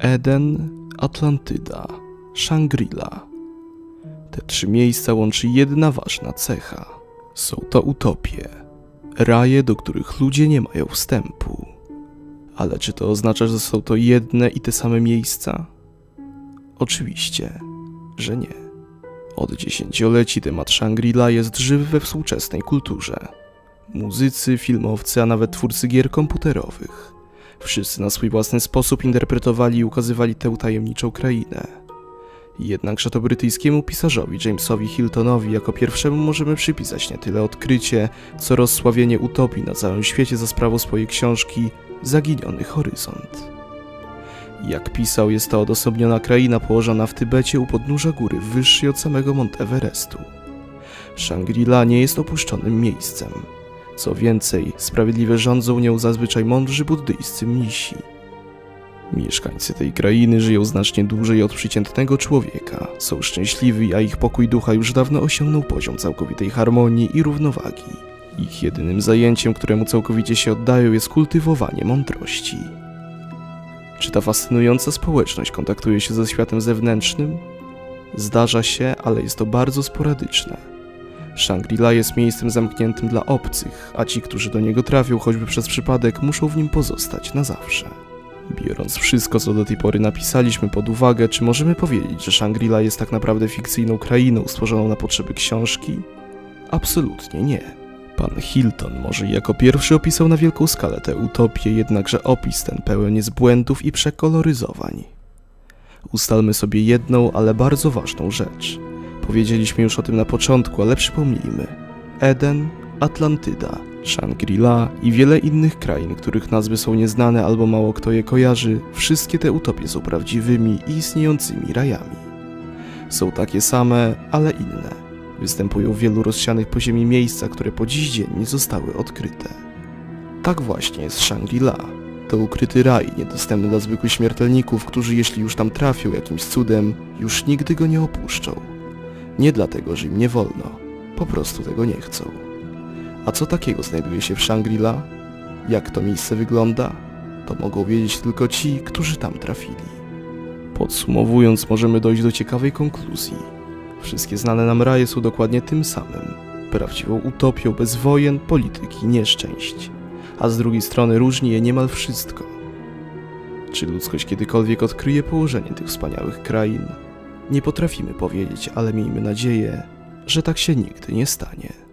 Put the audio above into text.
Eden, Atlantyda, Shangri-La. Te trzy miejsca łączy jedna ważna cecha. Są to utopie, raje, do których ludzie nie mają wstępu. Ale czy to oznacza, że są to jedne i te same miejsca? Oczywiście, że nie. Od dziesięcioleci temat Shangri-La jest żywy we współczesnej kulturze. Muzycy, filmowcy, a nawet twórcy gier komputerowych. Wszyscy na swój własny sposób interpretowali i ukazywali tę tajemniczą krainę. Jednakże to brytyjskiemu pisarzowi Jamesowi Hiltonowi jako pierwszemu możemy przypisać nie tyle odkrycie, co rozsławienie utopii na całym świecie za sprawą swojej książki Zaginiony Horyzont. Jak pisał, jest to odosobniona kraina położona w Tybecie u podnóża góry wyższej od samego Mont Everestu. Shangri-La nie jest opuszczonym miejscem. Co więcej, sprawiedliwie rządzą nią zazwyczaj mądrzy buddyjscy mnisi. Mieszkańcy tej krainy żyją znacznie dłużej od przeciętnego człowieka, są szczęśliwi, a ich pokój ducha już dawno osiągnął poziom całkowitej harmonii i równowagi. Ich jedynym zajęciem, któremu całkowicie się oddają, jest kultywowanie mądrości. Czy ta fascynująca społeczność kontaktuje się ze światem zewnętrznym? Zdarza się, ale jest to bardzo sporadyczne. Shangri-La jest miejscem zamkniętym dla obcych, a ci, którzy do niego trafią choćby przez przypadek, muszą w nim pozostać na zawsze. Biorąc wszystko, co do tej pory napisaliśmy pod uwagę, czy możemy powiedzieć, że Shangri-La jest tak naprawdę fikcyjną krainą stworzoną na potrzeby książki? Absolutnie nie. Pan Hilton może jako pierwszy opisał na wielką skalę tę utopię, jednakże opis ten pełen jest błędów i przekoloryzowań. Ustalmy sobie jedną, ale bardzo ważną rzecz. Powiedzieliśmy już o tym na początku, ale przypomnijmy. Eden, Atlantyda, Shangri-La i wiele innych krain, których nazwy są nieznane albo mało kto je kojarzy, wszystkie te utopie są prawdziwymi i istniejącymi rajami. Są takie same, ale inne. Występują w wielu rozsianych po ziemi miejscach, które po dziś dzień nie zostały odkryte. Tak właśnie jest Shangri-La. To ukryty raj, niedostępny dla zwykłych śmiertelników, którzy jeśli już tam trafią jakimś cudem, już nigdy go nie opuszczą. Nie dlatego, że im nie wolno, po prostu tego nie chcą. A co takiego znajduje się w Shangri-La? Jak to miejsce wygląda? To mogą wiedzieć tylko ci, którzy tam trafili. Podsumowując, możemy dojść do ciekawej konkluzji. Wszystkie znane nam raje są dokładnie tym samym. Prawdziwą utopią bez wojen, polityki, nieszczęść. A z drugiej strony różni je niemal wszystko. Czy ludzkość kiedykolwiek odkryje położenie tych wspaniałych krain? Nie potrafimy powiedzieć, ale miejmy nadzieję, że tak się nigdy nie stanie.